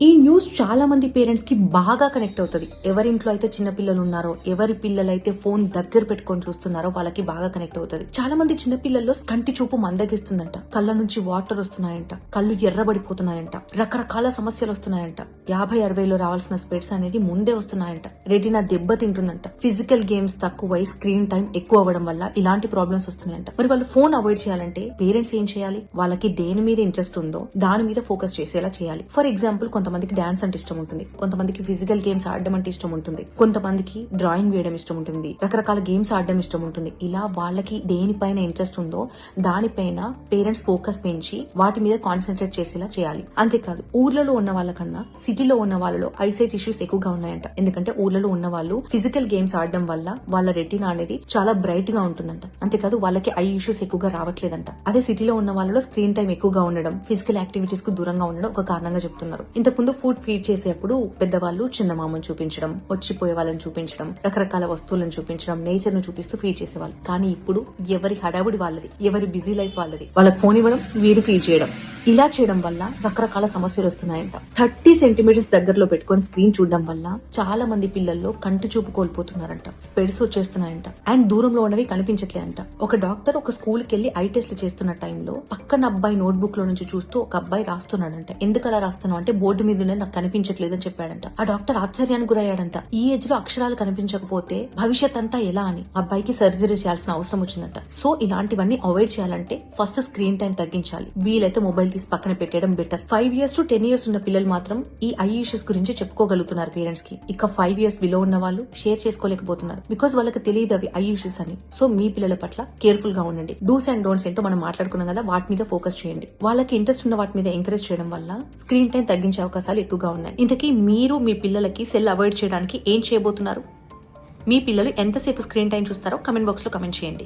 ఈ న్యూస్ చాలా మంది పేరెంట్స్కి బాగా కనెక్ట్ అవుతుంది. ఎవరి ఇంట్లో అయితే చిన్న పిల్లలు ఉన్నారో ఎవరి పిల్లలైతే ఫోన్ దగ్గర పెట్టుకొని చూస్తున్నారో వాళ్ళకి బాగా కనెక్ట్ అవుతుంది. చాలా మంది చిన్న పిల్లల్లో కంటి చూపు మందగిస్తుందంట. కళ్ళ నుంచి వాటర్ వస్తున్నాయంట. కళ్ళు ఎర్రబడిపోతున్నాయంట. రకరకాల సమస్యలు వస్తున్నాయంట. యాభై అరవైలో రావాల్సిన స్పెట్స్ అనేది ముందే వస్తున్నాయంట. రెటీనా దెబ్బ తింటుందంట. ఫిజికల్ గేమ్స్ తక్కువై స్క్రీన్ టైం ఎక్కువ అవ్వడం వల్ల ఇలాంటి ప్రాబ్లమ్స్ వస్తున్నాయంట. మరి వాళ్ళు ఫోన్ అవాయిడ్ చేయాలంటే పేరెంట్స్ ఏం చేయాలి? వాళ్ళకి దేని మీద ఇంట్రెస్ట్ ఉందో దాని మీద ఫోకస్ చేసేలా చేయాలి. ఫర్ ఎగ్జాంపుల్ కొంతమందికి డాన్స్ అంటే ఇష్టం ఉంటుంది. కొంతమందికి ఫిజికల్ గేమ్స్ ఆడడం అంటే ఇష్టం ఉంటుంది. కొంతమందికి డ్రాయింగ్ వేయడం ఇష్టం ఉంటుంది. రకరకాల గేమ్స్ ఆడడం ఇష్టం ఉంటుంది. ఇలా వాళ్ళకి దేనిపైన ఇంట్రెస్ట్ ఉందో దానిపైన పేరెంట్స్ ఫోకస్ పెంచి వాటి మీద కాన్సన్ట్రేట్ చేసేలా చేయాలి. అంతేకాదు ఊర్లలో ఉన్న వాళ్ళకన్నా సిటీలో ఉన్న వాళ్ళలో ఐసైట్ ఇష్యూస్ ఎక్కువగా ఉన్నాయంట. ఎందుకంటే ఊర్లలో ఉన్న వాళ్ళు ఫిజికల్ గేమ్స్ ఆడడం వల్ల వాళ్ళ రెటీనా అనేది చాలా బ్రైట్గా ఉంటుందంట. అంతేకాదు వాళ్ళకి ఐ ఇష్యూస్ ఎక్కువగా రావట్లేదంట. అదే సిటీలో ఉన్న వాళ్ళలో స్క్రీన్ టైం ఎక్కువగా ఉండడం ఫిజికల్ యాక్టివిటీస్కు దూరంగా ఉండడం ఒక కారణంగా చెప్తున్నారు. ఇంతకుముందు ఫుడ్ ఫీడ్ చేసేప్పుడు పెద్దవాళ్ళు చిన్నమామను చూపించడం వచ్చిపోయే వాళ్ళని చూపించడం రకరకాల వస్తువులను చూపించడం నేచర్ను చూపిస్తూ ఫీడ్ చేసేవాళ్ళు. కానీ ఇప్పుడు ఎవరి హడావుడి వాళ్ళది ఎవరి బిజీ లైఫ్ వాళ్ళది. వాళ్ళకి ఫోన్ ఇవ్వడం వీడు ఫీడ్ చేయడం. ఇలా చేయడం వల్ల రకరకాల సమస్యలు వస్తున్నాయంట. థర్టీ సెంటీమీటర్స్ దగ్గరలో పెట్టుకొని స్క్రీన్ చూడడం వల్ల చాలా మంది పిల్లల్లో కంటి చూపు కోల్పోతున్నారంట. స్పెడ్స్ వచ్చేస్తున్నాయంట. అండ్ దూరంలో ఉన్నవి కనిపించట్లేదంట ఒక డాక్టర్ ఒక స్కూల్కి వెళ్ళి ఐ టెస్ట్ చేస్తున్న టైంలో పక్కన అబ్బాయి నోట్బుక్లో నుంచి చూస్తూ ఒక అబ్బాయి రాస్తున్నాడంట. ఎందుకు అలా రాస్తున్నావు? అంటే బోర్డు మీద నాకు కనిపించట్లేదు అని చెప్పాడంట. ఆ డాక్టర్ ఆశ్చర్యానికి గురయ్యాడంట. ఈ ఏజ్లో అక్షరాలు కనిపించకపోతే భవిష్యత్ అంతా ఎలా? అని అబ్బాయికి సర్జరీ చేయాల్సిన అవసరం వచ్చిందంట. సో ఇలాంటివన్నీ అవాయిడ్ చేయాలంటే ఫస్ట్ స్క్రీన్ టైం తగ్గించాలి. వీలైతే మొబైల్ తీసి పక్కన పెట్టడం better five years to ten years ఉన్న పిల్లలు మాత్రం ఈ ఐ ఇష్యూస్ గురించి చెప్పుకోగలుగుతున్నారు పేరెంట్స్కి. ఇక ఫైవ్ ఇయర్స్ బిలో ఉన్న వాళ్ళు షేర్ చేసుకోలేకపోతున్నారు. బికాస్ వాళ్ళకి తెలియదు అవి ఐ ఇష్యూస్ అని. సో మీ పిల్లల పట్ల కేర్ఫుల్గా ఉండండి. డూస్ అండ్ డోంట్స్ ఏంటో మనం మాట్లాడుకున్నాం కదా వాటి మీద ఫోకస్ చేయండి. వాళ్ళకి ఇంట్రెస్ట్ ఉన్న వాటి మీద ఎంకరేజ్ చేయడం వల్ల స్క్రీన్ టైం తగ్గించే అవకాశాలు ఎక్కువగా ఉన్నాయి. ఇంతకీ మీరు మీ పిల్లలకి సెల్ అవాయిడ్ చేయడానికి ఏం చేయబోతున్నారు? మీ పిల్లలు ఎంతసేపు స్క్రీన్ టైం చూస్తారో కమెంట్ బాక్స్లో కమెంట్ చేయండి.